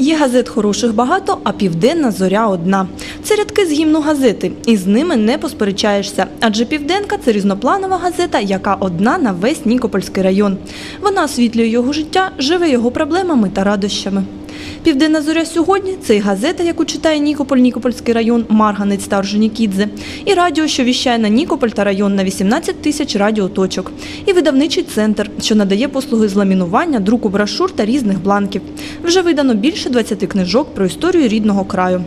Є газет хороших багато, а південна зоря одна. Це рядки з гімну газети, і з ними не посперечаєшся. Адже південка це різнопланова газета, яка одна на весь Нікопольський район. Вона освітлює його життя, живе його проблемами та радощами. Південна зоря сьогодні це і газета, яку читає Нікополь, Нікопольський район, Марганець та Орджонікідзе, і радіо, що віщає на Нікополь та район на 18 тисяч радіоточок, і видавничий центр, що надає послуги з ламінування, друку брошур та різних бланків. Вже видано більше 20 книжок про історію рідного краю.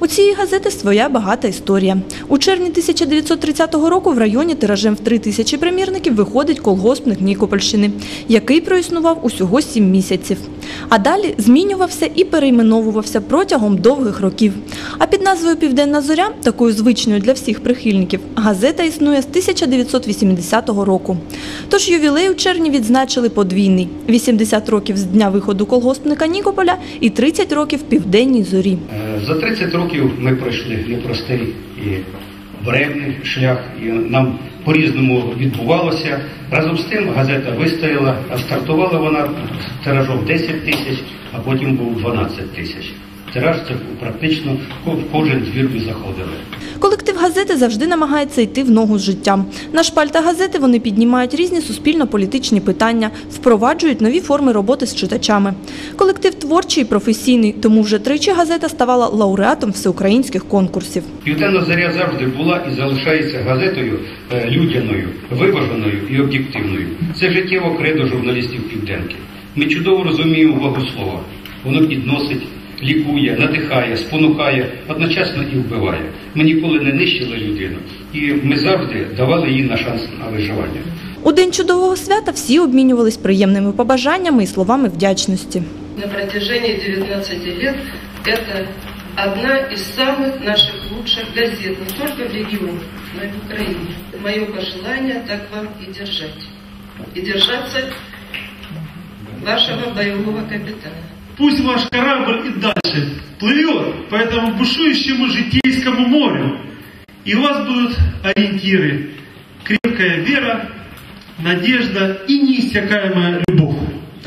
У цієї газети своя багата історія. У червні 1930 року в районі тиражем в 3 тисячі примірників виходить колгоспник Нікопольщини, який проіснував усього 7 місяців. А далі змінювався і перейменовувався протягом довгих років. А під назвою Південна зоря, такою звичною для всіх прихильників, газета існує з 1980 року. Тож ювілей у червні відзначили подвійний – 80 років з дня виходу колгоспника Нікополя і 30 років Південній зорі. Е, За 30 років ми пройшли непростий і буремний шлях, і нам по-різному відбувалося. Разом з тим газета вистояла, а стартувала вона тиражом 10 тисяч, а потім був 12 тисяч. Тираж це практично в кожен двір ми заходили. Колектив газети завжди намагається йти в ногу з життям. На шпальтах газети вони піднімають різні суспільно-політичні питання, впроваджують нові форми роботи з читачами. Колектив творчий і професійний, тому вже тричі газета ставала лауреатом всеукраїнських конкурсів. Південна заря завжди була і залишається газетою е, людяною, виваженою і об'єктивною. Це життєво кредо журналістів Південки. Ми чудово розуміємо вагу слова. Воно підносить, лікує, надихає, спонукає, одночасно і вбиває. Ми ніколи не нищили людину, і ми завжди давали їй на шанс на виживання. У день чудового свята всі обмінювались приємними побажаннями і словами вдячності. На протяжении 19 лет это одна из самых наших лучших газет, не только в регионе, но и в Украине. Мое пожелание так вам и держать. И держаться вашего боевого капитана. Пусть ваш корабль и дальше плывет по этому бушующему житейскому морю, и у вас будут ориентиры, крепкая вера, надежда и неиссякаемая любовь.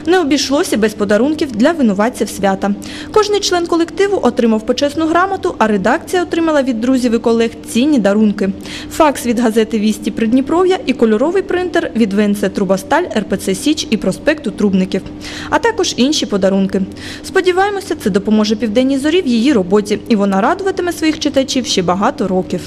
Не обійшлося без подарунків для винуватців свята. Кожний член колективу отримав почесну грамоту, а редакція отримала від друзів і колег цінні дарунки. Факс від газети «Вісті Придніпров'я» і кольоровий принтер від ВНЦ «Трубосталь», РПЦ «Січ» і проспекту Трубників. А також інші подарунки. Сподіваємося, це допоможе Південній зорі в її роботі, і вона радуватиме своїх читачів ще багато років.